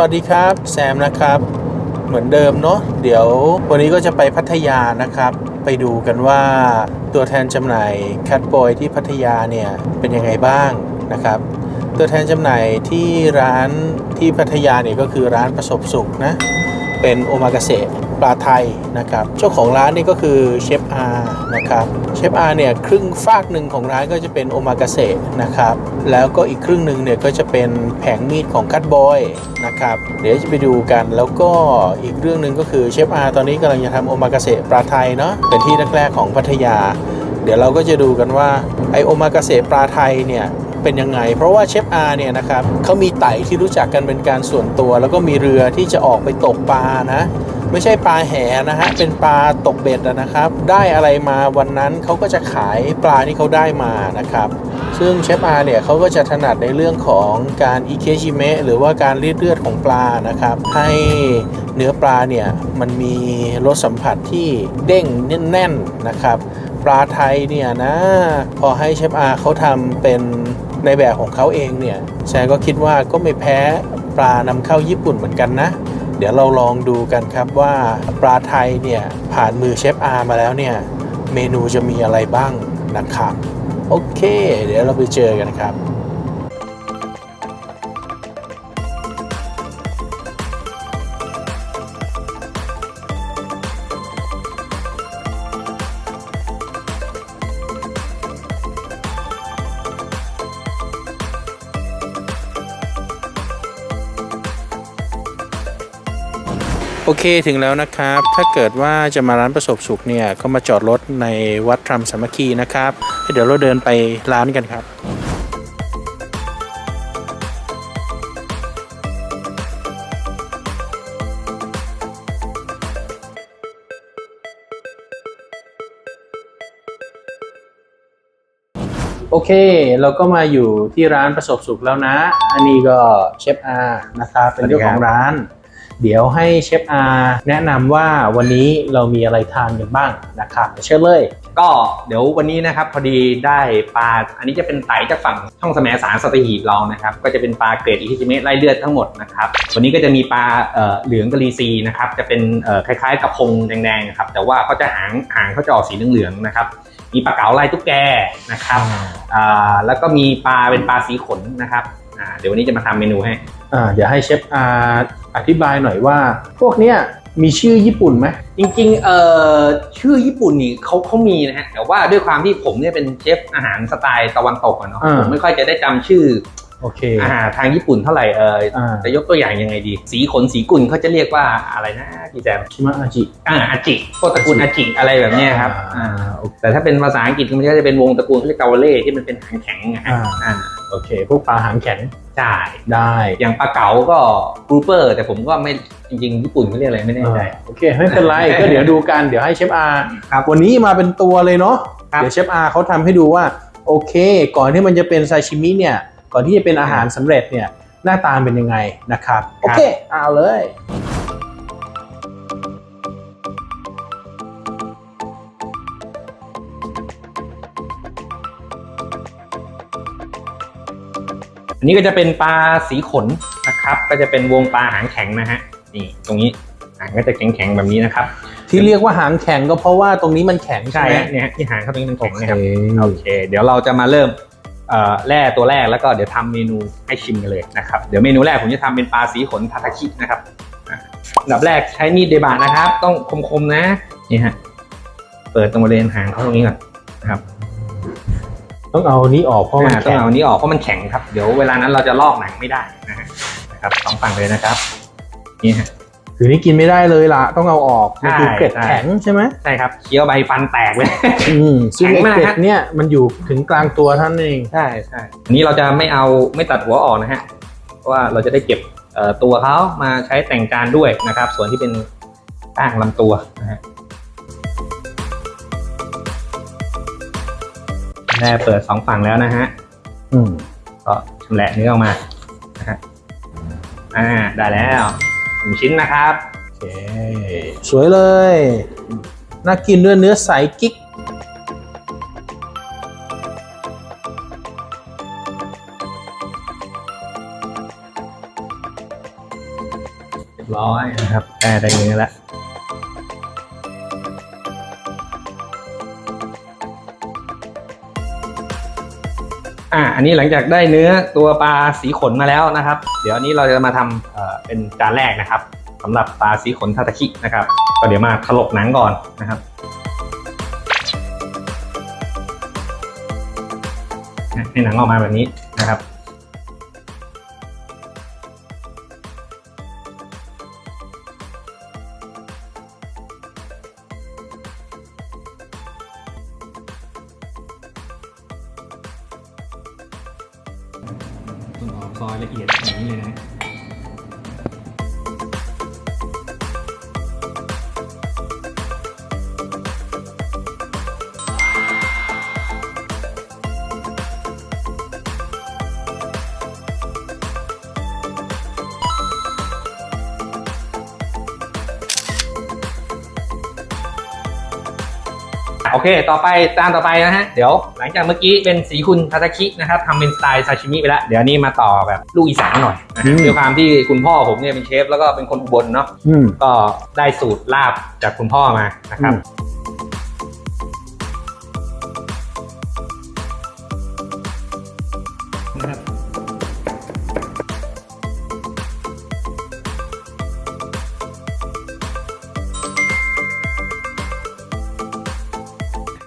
วัสดีครับแซมนะครับ เหมือนเดิมเนาะเดี๋ยววันนี้ก็จะไปพัทยานะครับ ไปดูกันว่าตัวแทนจำหน่ายคัตบอยที่พัทยาเนี่ยเป็นยังไงบ้างนะครับ ตัวแทนจำหน่ายที่ร้านที่พัทยาเนี่ยก็คือร้านประสบสุขนะ เป็นโอมากาเสะปลาไทยนะครับเจ้าของร้านนี่ก็คือเชฟอาร์นะครับเชฟอาร์เนี่ยครึ่งฝากหนึ่งของร้านก็จะเป็นโอมากาเสะนะครับแล้วก็อีกครึ่งหนึ่งเนี่ยก็จะเป็นแผงมีดของคัตบอยนะครับเดี๋ยวจะไปดูกันแล้วก็อีกเรื่องหนึ่งก็คือเชฟอาร์ตอนนี้กำลังจะทำโอมากาเสะปลาไทยเนาะเป็นที่แรกๆของพัทยา เดี๋ยวเราก็จะดูกันว่าไอโอมากาเสะปลาไทยเนี่ย เป็นยังไง เพราะว่าเชฟอาร์เนี่ยนะครับเขามีไต่ที่รู้จักกันเป็นการส่วนตัว แล้วก็มีเรือที่จะออกไปตกปลานะไม่ใช่ปลาแหนะฮะ เป็นปลาตกเบ็ดนะครับ ได้อะไรมาวันนั้นเขาก็จะขายปลาที่เขาได้มานะครับ ซึ่งเชฟอาร์เนี่ยเขาก็จะถนัดในเรื่องของการอิเคจิเมะหรือว่าการรีดเลือดของปลานะครับ ให้เนื้อปลาเนี่ยมันมีรสสัมผัสที่เด้งแน่นๆนะครับ ปลาไทยเนี่ยนะ พอให้เชฟอาร์เขาทำเป็น ในแบบของเขาเองเนี่ยแซนก็คิดว่าก็ไม่แพ้ปลานำเข้าญี่ปุ่นเหมือนกันนะ เดี๋ยวเราลองดูกันครับว่าปลาไทยเนี่ยผ่านมือเชฟอาร์มาแล้วเนี่ยเมนูจะมีอะไรบ้างนะครับ โอเค เดี๋ยวเราไปเจอกันครับ โอเคถึงแล้วนะครับ ถ้าเกิดว่าจะมาร้านประสบสุขเนี่ยก็มาจอดรถในวัดทรัมสามัคคีนะครับ เดี๋ยวเราเดินไปร้านกันครับโอเค เราก็มาอยู่ที่ร้านประสบสุขแล้วนะ อันนี้ก็เชฟอาร์นะครับ เป็นเจ้าของร้าน เดี๋ยวให้เชฟอาร์แนะนำว่าวันนี้เรามีอะไรทานกันบ้างนะครับเชิญเลยก็เดี๋ยววันนี้นะครับพอดีได้ปลาอันนี้จะเป็นไตจากฝั่งช่องแสมสารสตหีบเรานะครับก็จะเป็นปลาเกรดอิคิจิเมะไล่เลือดทั้งหมดนะครับวันนี้ก็จะมีปลาเอ่อเหลืองกะลีซีนะครับจะเป็นเอ่อคล้ายๆกับพงแดงๆนะครับแต่ว่าเขาจะหางหางเขาจะออกสีเหลืองๆนะครับมีปลาเก๋าลายตุ๊กแกนะครับอ่าแล้วก็มีปลาเป็นปลาสีขนนะครับ อ่าเดี๋ยววันนี้จะมาทำเมนูให้อ่าเดี๋ยวให้เชฟอาร์อธิบายหน่อยว่า พวกเนี้ยมีชื่อญี่ปุ่นไหมจริงๆเอ่อชื่อญี่ปุ่นนี่เขาเขามีนะฮะแต่ว่าด้วยความที่ผมเนี่ยเป็นเชฟอาหารสไตล์ตะวันตกอะเนาะอ่าผมไม่ค่อยจะได้จำชื่อโอเคอาหารทางญี่ปุ่นเท่าไหร่เอออ่าจะยกตัวอย่างยังไงดี สีขนสีกุลเขาจะเรียกว่าอะไรนะพี่แจมชิมะอาจิอ่าอาจิพวกตระกูลอาจิอะไรแบบเนี้ยครับอ่าอ่าแต่ถ้าเป็นภาษาอังกฤษมันก็จะเป็นวงตระกูลเขาเรียกกาวาเล่ที่มันเป็นหางแข็งนะฮะอ่าอ่า โอเค พวกปลาหางแข็งใช่ได้ อย่างปลาเก๋าก็กรูเปอร์ แต่ผมก็ไม่จริงๆ ญี่ปุ่นเขาเรียกอะไรไม่แน่ใจอ่าโอเค ไม่เป็นไร ก็เดี๋ยวดูกัน เดี๋ยวให้เชฟอาร์ครับวันนี้มาเป็นตัวเลยเนาะครับเดี๋ยวเชฟอาร์เขาทำให้ดูว่า โอเค ก่อนที่มันจะเป็นซาชิมิเนี่ย ก่อนที่จะเป็นอาหารสำเร็จเนี่ยหน้าตาเป็นยังไงนะครับ โอเค เอาเลย อันนี้ก็จะเป็นปลาสีขนนะครับ ก็จะเป็นวงปลาหางแข็งนะฮะนี่ตรงนี้หางก็จะแข็งๆแบบนี้นะครับ ที่เรียกว่าหางแข็งก็เพราะว่าตรงนี้มันแข็งใช่ใช่ไหมฮะเนี่ยฮะที่หางเขาตรงนี้มันโอแข็งเคนะครับโอเค เดี๋ยวเราจะมาเริ่มเอ่อแร่ตัวแรกแล้วก็เดี๋ยวทำเมนูให้ชิมกันเลยนะครับเดี๋ยวเมนูแรกผมจะทำเป็นปลาสีขนทาทาคินะครับอะอันดับแรกใช้มีดเดบะนะครับ ต้องคมๆนะนี่ฮะเปิดตรงบริเวณหางเขาตรงนี้ก่อนนะครับ ต้องเอานี้ออกเพราะมันอ่าต้อแข็งงเอาอันนี้ออกเพราะมันแข็งครับ เดี๋ยวเวลานั้นเราจะลอกหนังไม่ได้นะฮะนะครับสองฝั่งเลยนะครับนี่ฮะคือนี่กินไม่ได้เลยล่ะต้องเอาออกมันคือใช่เกล็ดใช่แข็งใช่ไหมใช่ครับเคี้ยวใบฟันแตกเลยอืมซึ่งแข็ไอ้งมากเกล็ฮะดเนี่ยมันอยู่ถึงกลางตัวท่านเองใช่ใช่อันนี้เราจะไม่เอาไม่ตัดหัวออกนะฮะเพราะว่าเราจะได้เก็บเอ่อตัวเขามาใช้แต่งจานด้วยนะครับ ส่วนที่เป็นก้างลำตัวนะฮะ แร่เปิดสองฝั่งแล้วนะฮะอืมก็ชำแหละเนื้อออกมานะฮะอ่าได้แล้วหนึ่งชิ้นนะครับโอเคสวยเลย น่ากินด้วยเนื้อใสกิ๊กรียบร้อยนะครับได้ได้เนื้อแล้ว อ่าอันนี้หลังจากได้เนื้อตัวปลาสีขนมาแล้วนะครับ เดี๋ยวอันนี้เราจะมาทำเอ่อเป็นจานแรกนะครับสำหรับปลาสีขนทาตาคินะครับ ก็เดี๋ยวมาถลกหนังก่อนนะครับให้หนังออกมาแบบนี้ โอเค ต่อไปจานต่อไปนะฮะ เดี๋ยวหลังจากเมื่อกี้เป็นสีคุณทาตาคินะครับทำเป็นสไตล์ซาชิมิไปแล้ว เดี๋ยวอันนี้มาต่อแบบลูกอีสานหน่อยนะฮะอืมด้วยความที่คุณพ่อผมเนี่ยเป็นเชฟแล้วก็เป็นคนอุบลเนาะอืมก็ได้สูตรลาบจากคุณพ่อมานะครับ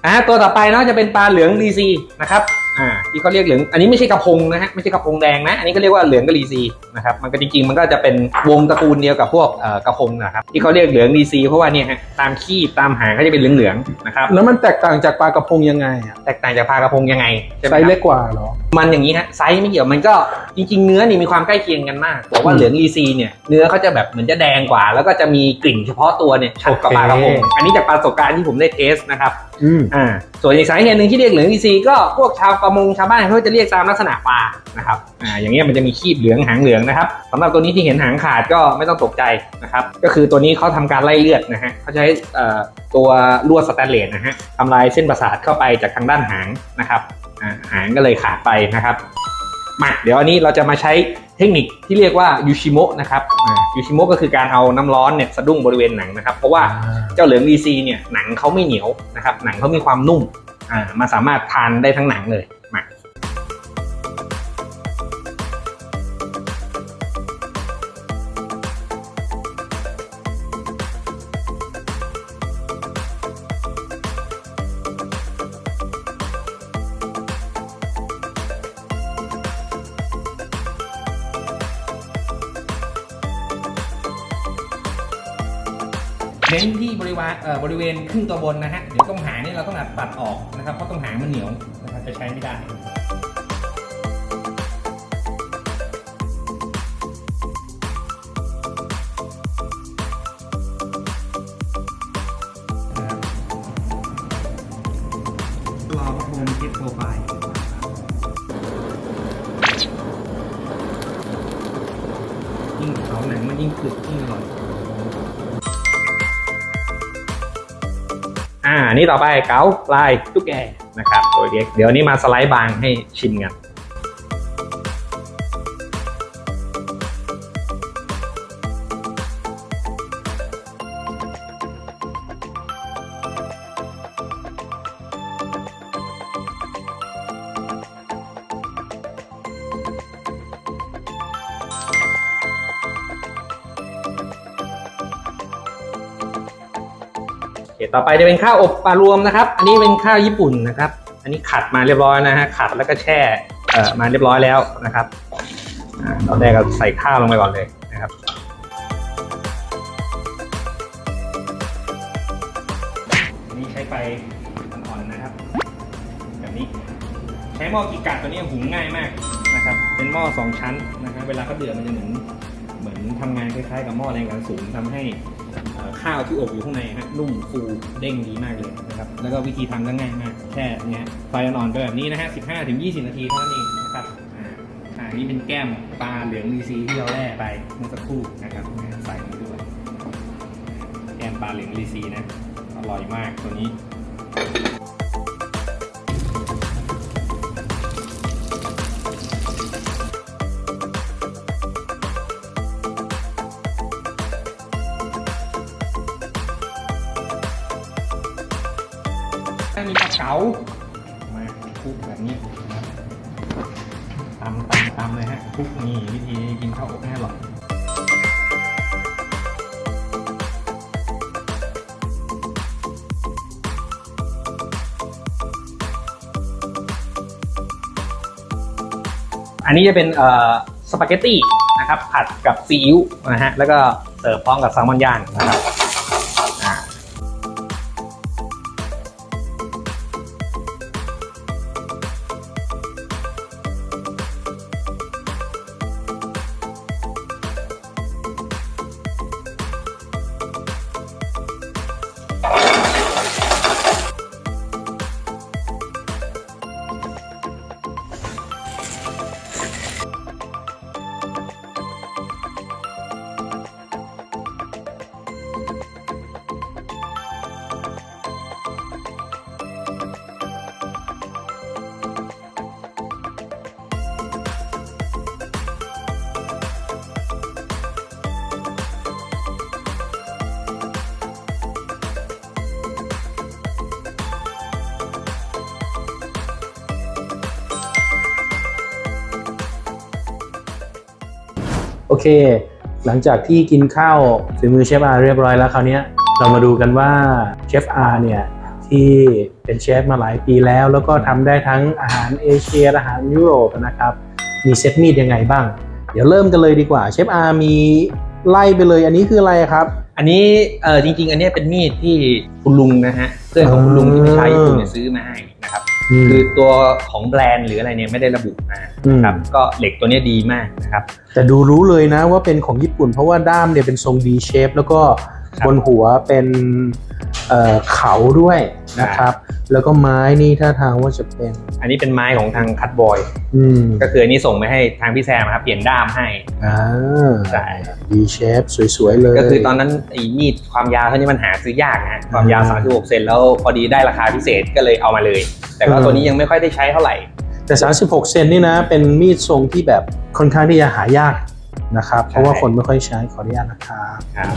อ่าตัวต่อไปเนาะจะเป็นปลาเหลืองดีซีนะครับอ่าที่เขาเรียกเหลืองอันนี้ไม่ใช่กระพงนะฮะไม่ใช่กระพงแดงนะอันนี้ก็เรียกว่าเหลืองกะลีซีนะครับมันก็จริงๆมันก็จะเป็นวงตระกูลเดียวกับพวกเอ่อกระพงนะครับที่เขาเรียกเหลืองดีซีเพราะว่าเนี่ยฮะตามขี้ตามหางก็จะเป็นเหลืองๆนะครับแล้วมันแตกต่างจากปลากระพงยังไงอะแตกต่างจากปลากระพงยังไงใช่ไหมไซคส์รับ เล็กกว่าเหรอ มันอย่างนี้ฮะไซส์ไม่เกี่ยวมันก็จริง ๆ เนื้อนี่มีความใกล้เคียงกันมากแต่ว่าอืมเหลืองอีซีเนี่ยเนื้อเขาจะแบบเหมือนจะแดงกว่า แล้วก็จะมีกลิ่นเฉพาะตัวเนี่ยชัดกว่าโอเค ปลากระพงอันนี้จากประสบการณ์ที่ผมได้เทสนะครับอืมอ่า ส่วนอีกสาเหตุหนึ่งที่เรียกเหลืองอีซีก็พวกชาวประมงชาวบ้านเขาจะเรียกตามลักษณะปลานะครับอ่าอย่างเงี้ยมันจะมีขีบเหลืองหางเหลืองนะครับสำหรับตัวนี้ที่เห็นหางขาดก็ไม่ต้องตกใจนะครับ ก็คือตัวนี้เขาทำการไล่เลือดนะฮะเขาใช้เอ่อตัวลวดสแตนเลสนะฮะทำลายเส้นประสาทเข้าไปจากทางด้านหางนะครับอ่าหางก็เลยขาดไปนะครับ มาเดี๋ยวอันนี้เราจะมาใช้เทคนิคที่เรียกว่ายูชิโมะนะครับยูชิโมะก็คือการเอาน้ำร้อนเนี่ยสะดุ้งบริเวณหนังนะครับ เพราะว่าเจ้าเหลืองดีซีเนี่ยหนังเขาไม่เหนียวนะครับหนังเขามีความนุ่มอ่ามาสามารถทานได้ทั้งหนังเลย เน้นที่บริวารเอ่อบริเวณครึ่งตัวบนนะฮะ เดี๋ยวตรงหางนี่เราต้องตัดออกนะครับ เพราะตรงหางมันเหนียวนะครับจะใช้ไม่ได้รอโฮมคิดโปรไฟล์ยิ่งเผาหนังมันยิ่งกรึบยิ่งอร่อย นี่ต่อไปเกาปลายตุ๊กแกนะครับโดยเล็กเดี๋ยวนี้มาสไลด์บางให้ชิมกัน ต่อไปจะเป็นข้าวอบปลารวมนะครับ อันนี้เป็นข้าวญี่ปุ่นนะครับ อันนี้ขัดมาเรียบร้อยนะฮะขัดแล้วก็แช่เอ่อมาเรียบร้อยแล้วนะครับอ่าตอนแรกก็ใส่ข้าวลงไปก่อนเลยนะครับอันนี้ใช้ไฟอ่อนๆนะครับ แบบนี้ ใช้หม้อกีกัดตัวนี้หุงง่ายมากนะครับ เป็นหม้อสองชั้นนะครับเวลาเขาเดือดมันจะเหมือนเหมือนทำงานคล้ายๆกับหม้อแรงดันสูงทำให้ ข้าวที่อบอยู่ข้างในฮะนุ่มฟูเด้งดีมากเลยนะครับแล้วก็วิธีทำก็ง่ายมากแค่เนี้ยไฟอ่อนๆไปแบบนี้นะฮะ15ถึง20 นาทีเท่านั้นเองนะครับอ่าอ่านี่เป็นแก้มปลาเหลืองดีซีที่เราแล่ไปเมื่อสักครู่นะครับใส่ด้วยแก้มปลาเหลืองดีซีนะอร่อยมากตัวนี้ เก๋ามาคลุกแบบนี้นะตำตำตำเลยฮะคลุกนี่วิธีกินข้าวอบให้อร่อยอันนี้จะเป็นสปาเกตตี้นะครับผัดกับซีอิ๊วนะฮะแล้วก็เสิร์ฟพร้อมกับแซลมอนย่างนะครับ โอเค หลังจากที่กินข้าวฝีมือเชฟอาร์เรียบร้อยแล้วคราวนี้เรามาดูกันว่าเชฟอาร์เนี่ยที่เป็นเชฟมาหลายปีแล้ว แล้วก็ทำได้ทั้งอาหารเอเชียอาหารยุโรปนะครับ มีเซตมีดยังไงบ้าง เดี๋ยวเริ่มกันเลยดีกว่าเชฟอาร์มีไล่ไปเลยอันนี้คืออะไรครับ อันนี้เออจริง ๆ อันนี้เป็นมีดที่คุณลุงนะฮะเพื่อนของคุณลุงที่ไปใช้ญี่ปุ่นเนี่ยซื้อมาให้ ครับคือตัวของแบรนด์หรืออะไรเนี่ยไม่ได้ระบุมานะครับอืมก็เหล็กตัวเนี้ยดีมากนะครับ แต่ดูรู้เลยนะว่าเป็นของญี่ปุ่นเพราะว่าด้ามเนี่ยเป็นทรง D shape แล้วก็ครับบนหัวเป็นเอ่อเขาด้วยนะครับ แล้วก็ไม้นี่ถ้าทางว่าจะเป็น อันนี้เป็นไม้ของทางคัตบอย อืมก็คืออันนี้ส่งไปให้ทางพี่แซมครับ เปลี่ยนด้ามให้อ่าใช่ D shape สวยๆเลย ก็คือตอนนั้นไอ้มีดความยาวเท่านี้มันหาซื้อยากนะฮะความยาวอ่า36 เซนแล้วพอดีได้ราคาพิเศษก็เลยเอามาเลย แต่ก็อืมตัวนี้ยังไม่ค่อยได้ใช้เท่าไหร่ แต่ 36 เซนนี่นะ เป็นมีดทรงที่แบบค่อนข้างที่จะหายากนะครับ เพราะว่าคนไม่ค่อยใช้ขออนุญาตนะครับครับ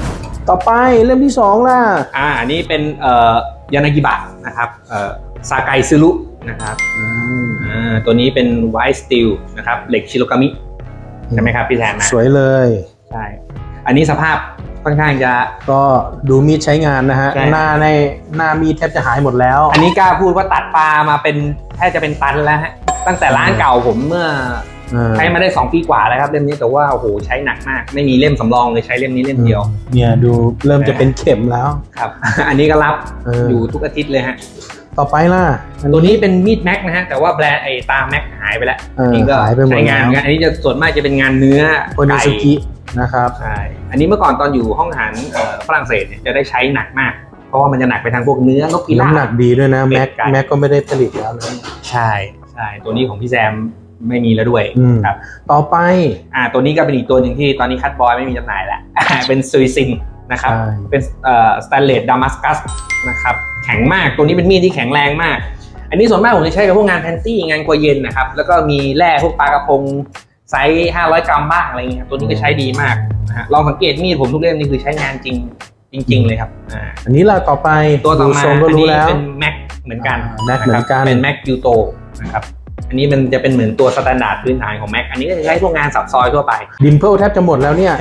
ต่อไปเล่มที่2ล่ะอ่าอันนี้เป็นเอ่อ ยานากิบะนะครับเอ่อซาไกซึรุนะครับอืมอ่าตัวนี้เป็นไวท์สตีลนะครับเหล็กชิโรกามิใช่ไหมครับพี่แทนนะสวยเลยใช่อันนี้สภาพค่อนข้างจะก็ดูมีดใช้งานนะฮะใช่หน้าในหน้ามีดแทบจะหายหมดแล้ว อันนี้กล้าพูดว่าตัดปลามาเป็นแทบจะเป็นตันแล้วฮะตั้งแต่ร้านเก่าผมเมื่ออ่า ใช้มาได้ 2 ปีกว่าแล้วครับเล่มนี้แต่ว่าโอ้โหใช้หนักมาก ไม่มีเล่มสำรองเลยใช้เล่มนี้เล่มเดียว เนี่ยดูเริ่มจะเป็นเข็มแล้วครับ อันนี้ก็รับเอออยู่ทุกอาทิตย์เลยฮะต่อไปล่ะอัตัวนี้เป็นมีดแม็กนะฮะ แต่ว่าแบรนด์ไอ้ตาแม็กหายไปแล้วเออนี่ก็หายไปหมดใช้งานแล้วงานอันนี้จะส่วนมากจะเป็นงานเนื้อโอนิซุกินะครับใช่อันนี้เมื่อก่อนตอนอยู่ห้องอาหารเอ่อฝรั่งเศสเนี่ยจะได้ใช้หนักมาก เพราะว่ามันจะหนักไปทางพวกเนื้อนกพิราบน้ำหนักดีด้วยนะแม็กเป็ดไก่แม็กก็ไม่ได้ผลิตแล้วนะใช่ใช่ตัวนี้ของพี่แซม ไม่มีแล้วด้วยอืม ครับ ต่อไปอ่าตัวนี้ก็เป็นอีกตัวหนึ่งที่ตอนนี้คัตบอยไม่มีจำหน่ายแล้ว เป็นซุยซินนะครับใช่เป็นเอ่อสแตนเลสดามัสกัสนะครับแข็งมากตัวนี้เป็นมีดที่แข็งแรงมาก อันนี้ส่วนมากผมจะใช้กับพวกงานแพนตี้งานครัวเย็นนะครับ แล้วก็มีแร่พวกปลากระพงไซส์ 500 กรัมบ้างอะไรเงี้ยตัวนี้ก็ใช้ดีมากนะฮะลองสังเกตมีดผมทุกเล่มนี่คือใช้งานจริงจริง ๆ เลยครับอ่าอันนี้ล่ะต่อไปตัวต่อดูมาทรงก็อันรู้นี้แล้ว เป็นแม็กเหมือนกันอ่า Mac เหมือนกันะครับเป็นแม็กยูโตนะครับ อันนี้มันจะเป็นเหมือนตัวสแตนดาร์ดพื้นฐานของแม็กอันนี้ก็จะใช้พวกงานสับซอยทั่วไป ดิมเพิลแทบจะหมดแล้วเนี่ย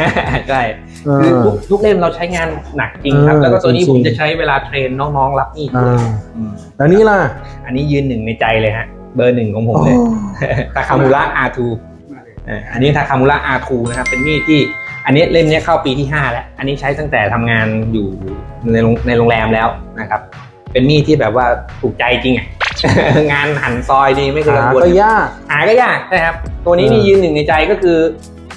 ใช่เอคืออทุกทุกเล่มเราใช้งานหนักจริงครับเออแล้วก็ตัวนี้จริงๆผมจะใช้เวลาเทรนน้องๆรับมีดอ่ด้วยาอืมแล้วนี่ล่ะ อันนี้ยืนหนึ่งในใจเลยฮะ เบอร์หนึ่งของผมเลยทาคามูระ R2 เอ่ออันนี้ทาคามูระ R2 นะครับ เป็นมีดที่อันนี้เล่มเนี้ยเข้าปีที่ 5 แล้ว อันนี้ใช้ตั้งแต่ทำงานอยู่ในโรงในโรงแรมแล้วนะครับ เป็นมีดที่แบบว่าถูกใจจริงอะ งานหั่นซอยดีไม่เคยกัหางวลก็ยากหาก็ยากนะครับ ตัวนี้นี่เออยืนหนึ่งในใจก็คือ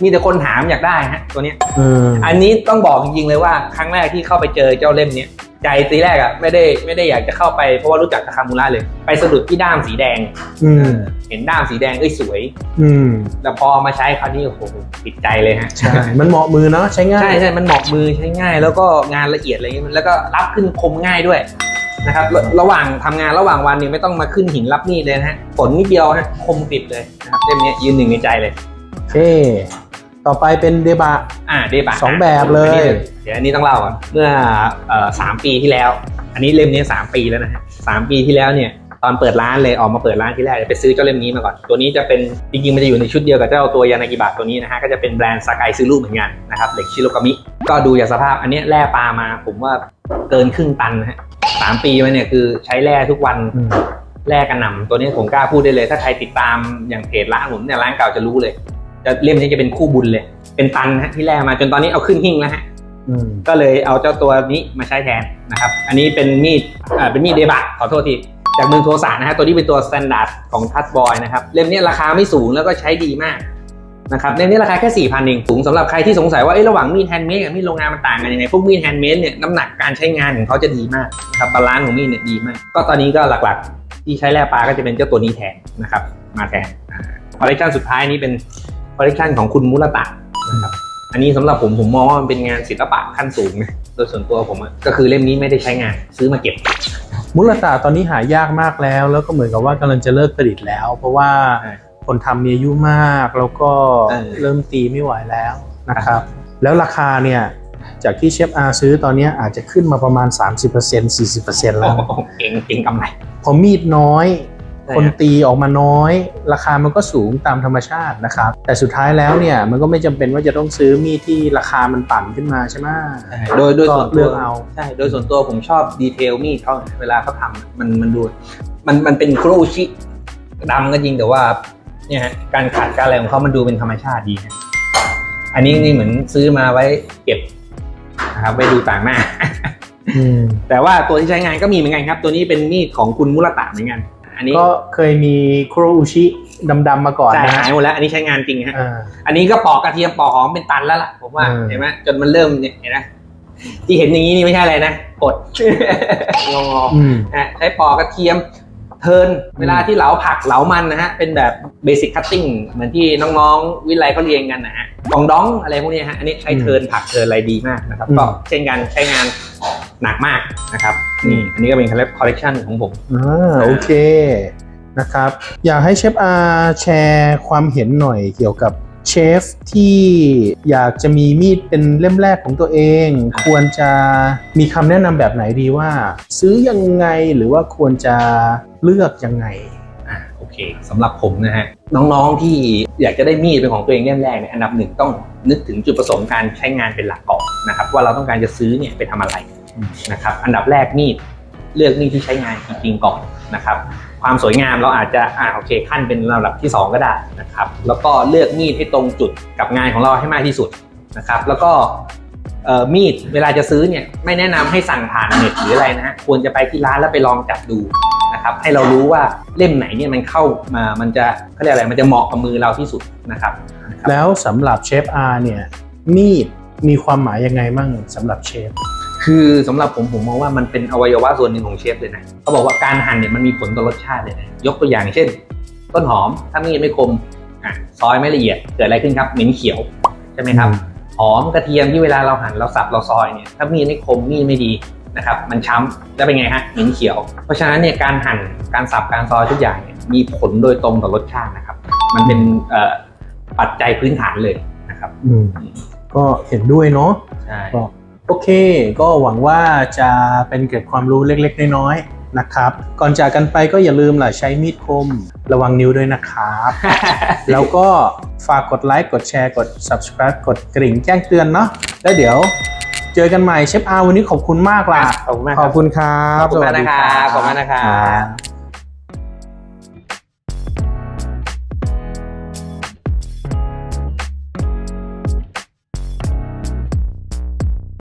มีแต่คนถามอยากได้ฮะตัวเนี้ยเอออันนี้ต้องบอกจริงๆเลยว่า ครั้งแรกที่เข้าไปเจอเจ้าเล่มเนี้ยใจตีแรกอะไม่ได้ไม่ได้อยากจะเข้าไปเพราะว่ารู้จักทาคามูระเลย ไปสะดุดที่ด้ามสีแดงอืมเห็นด้ามสีแดงเอ้ยสวย อืมแต่พอมาใช้คราวนี้โอ้โหติดใจเลยฮะใช่มันเหมาะมือเนาะใช้ง่ายใช่ใช่มันเหมาะมือใช้ง่าย แล้วก็งานละเอียดอะไรเงี้ยแล้วก็รับขึ้นคมง่ายด้วย นะครับระระหว่างทำงานระหว่างวันเนี่ยไม่ต้องมาขึ้นหินรับมีดเลยนะฮะฝนนิดเดียวฮะคมกริบเลยนะครับเล่มเนี้ยยืนหนึ่งในใจเลย โอเค ต่อไปเป็นเดบะ อ่าเดบะสองแบบเลย อันนี้เดี๋ยวอันนี้ต้องเล่าก่อนเมื่อเอ่อสามปีที่แล้ว อันนี้เล่มนี้สามปีแล้วนะฮะ3ปีที่แล้วเนี่ย ตอนเปิดร้านเลยออกมาเปิดร้านที่แรกไปซื้อเจ้าเล่มนี้มาก่อน ตัวนี้จะเป็นจริงๆมันจะอยู่ในชุดเดียวกับเจ้าตัวยานากิบะตัวนี้นะฮะก็จะเป็นแบรนด์สกายซิลูเหมือนกันนะครับเหล็กชิโรกามิก็ดูจากสภาพอันเนี้ยแร่ปลามา ผมว่าเกินครึ่งตันนะฮะสามปีมาเนี่ยคือใช้แร่ทุกวันอืมแร่กระหน่ำตัวนี้ผมกล้าพูดได้เลย ถ้าใครติดตามอย่างเพจร้านผมเนี่ยร้านเก่าจะรู้เลย จะเล่มนี้จะเป็นคู่บุญเลย เป็นตันนะฮะที่แร่มาจนตอนนี้เอาขึ้นหิ้งแล้วฮะอืมก็เลยเอาเจ้าตัวนี้มาใช้แทนนะครับ อันนี้เป็นมีดอ่าเป็นมีดเดบะขอโทษที จากเมืองโทสะนะฮะตัวนี้เป็นตัวสแตนดาร์ดของทัชบอยนะครับเล่มนี้ราคาไม่สูงแล้วก็ใช้ดีมากนะครับเล่มนี้ราคาแค่ 4,000เองสูงสำหรับใครที่สงสัยว่าเอ้ระหว่างมีดแฮนด์เมดกับมีดโรงงานมันต่างกันยังไงพวกมีดแฮนด์เมดเนี่ยน้ำหนักการใช้งานของเขาจะดีมากนะครับบาลานซ์ของมีดเนี่ยดีมาก ก็ตอนนี้ก็หลักๆ ที่ใช้แร่ปลาก็จะเป็นเจ้าตัวนี้แทนนะครับมาแทนคอลเลคชันสุดท้ายนี้เป็นคอลเลคชันของคุณมุรตะนะครับอันนี้สำหรับผมผมมองว่ามันเป็นงานศิลปะขั้นสูงนะโดยส่วนตัวผมก็คือเล่มนี้ไม่ได้ใช้งานซื้อมาเก็บ มุลตาตอนนี้หายากมากแล้ว แล้วก็เหมือนกับว่ากำลังจะเลิกผลิตแล้ว เพราะว่าใช่คนทำมีอายุมากแล้วก็เออเริ่มตีไม่ไหวแล้วนะครับ แล้วราคาเนี่ยจากที่เชฟอาซื้อตอนเนี้ยอาจจะขึ้นมาประมาณ 30% 40%แล้วโอ้โหเก่งเก่งกำไรพอมีดน้อยใช่ คนตีออกมาน้อย ราคามันก็สูงตามธรรมชาตินะครับ แต่สุดท้ายแล้วเนี่ยมันก็ไม่จำเป็นว่าจะต้องซื้อมีดที่ราคามันต่ำขึ้นมาใช่ไหมโดยโดยก็ส่วนเลืตัวอกเอาใช่โดยส่วนตัวผมชอบดีเทลมีดเขาเวลาเขาทำอะมันมันดูมันมันเป็นคุโรอุชิดำก็จริงแต่ว่าเนี่ยฮะการขัดการอะไรของเขามันดูเป็นธรรมชาติดีนะอันนี้นี่เหมือนซื้อมาไว้เก็บนะครับไว้ดูต่างหน้าอืมแต่ว่าตัวที่ใช้งานก็มีเหมือนกันครับ ตัวนี้เป็นมีดของคุณมุรตะเหมือนกัน อันนี้ก็เคยมีคุโรอุชิดำๆมาก่อนใช่นะหายหมดแล้วอันนี้ใช้งานจริงฮะอ่า อันนี้ก็ปอกกระเทียมปอกหอมเป็นตันแล้วล่ะผมว่าอืม เห็นไหมจนมันเริ่มเนี่ยเห็นไหมที่เห็นอย่างนี้นี่ไม่ใช่อะไรนะกด งออืมๆนะใช้ปอกกระเทียมเทิร์นเวลาที่เหลาผักเหลามันนะฮะ เป็นแบบเบสิ c คัตติ้งเหมือนที่น้องๆ วิไลเขาเรียนกันนะฮะกองดองอะไรพวกนี้ฮะ อันนี้ใช้เทิร์นผักเทิร์นอะไรดีมากนะครับ อืม ก็เช่นกันใช้งาน หนักมากนะครับนี่อันนี้ก็เป็นคอลเลคชันของผมอ่าโอเคนะครับ อยากให้เชฟอาแชร์ความเห็นหน่อยเกี่ยวกับเชฟที่อยากจะมีมีดเป็นเล่มแรกของตัวเอง ควรจะมีคำแนะนำแบบไหนดีว่า ซื้อยังไงหรือว่าควรจะเลือกยังไงอะโอเคสำหรับผมนะฮะน้องๆที่อยากจะได้มีดเป็นของตัวเองเล่มแรกเนี่ยอันดับหนึ่งต้องนึกถึงจุดประสงค์การใช้งานเป็นหลักก่อนนะครับว่าเราต้องการจะซื้อเนี่ยไปทำอะไรอืม นะครับอันดับแรกมีดเลือกมีดที่ใช้งานจริงๆก่อนนะครับ ความสวยงามเราอาจจะอ่าโอเคขั้นเป็นระดับที่ 2 ก็ได้นะครับ แล้วก็เลือกมีดให้ตรงจุดกับงานของเราให้มากที่สุดนะครับ แล้วก็มีดเวลาจะซื้อเนี่ยไม่แนะนำให้สั่งผ่านเน็ตหรืออะไรนะฮะควรจะไปที่ร้านแล้วไปลองจับดูนะครับให้เรารู้ว่าเล่มไหนเนี่ยมันเข้ามามันจะเขาเรียกอะไรมันจะเหมาะกับมือเราที่สุดนะครับแล้วสำหรับเชฟอาร์เนี่ยมีดมีความหมายยังไงมั่งสำหรับเชฟ คือสำหรับผมผมมองว่ามันเป็นอวัยวะส่วนหนึ่งของเชฟเลยนะเขาบอกว่าการหั่นเนี่ยมันมีผลต่อรสชาติเลยนะยกตัวอย่างเช่น ต้นหอมถ้ามีดไม่คมอะซอยไม่ละเอียดเกิดอะไรขึ้นครับเหม็นเขียวใช่ไหมครับหอมกระเทียมที่เวลาเราหั่นเราสับเราซอยเนี่ยถ้ามีดไม่คมมีดไม่ดีนะครับมันช้ำจะเป็นไงฮะเหม็นเขียว เพราะฉะนั้นเนี่ยการหั่นการสับการซอยทุกอย่างเนี่ยมีผลโดยตรงต่อรสชาตินะครับ มันเป็นเอ่อปัจจัยพื้นฐานเลยนะครับอืมก็เห็นด้วยเนาะใช่ก็ โอเค ก็หวังว่าจะเป็นเกร็ดความรู้เล็กๆ น้อยๆนะครับ ก่อนจากกันไปก็อย่าลืมล่ะใช้มีดคม ระวังนิ้วด้วยนะครับ แล้วก็ฝากกดไลค์กดแชร์กด subscribe กดกริ่งแจ้งเตือนเนาะแล้วเดี๋ยวเจอกันใหม่เชฟอาวันนี้ขอบคุณมากล่ะ ขอบคุณมากขอบคุณครับ ขอบคุณมากนะครับสวัสดีขอบคุณมากนะครับครับ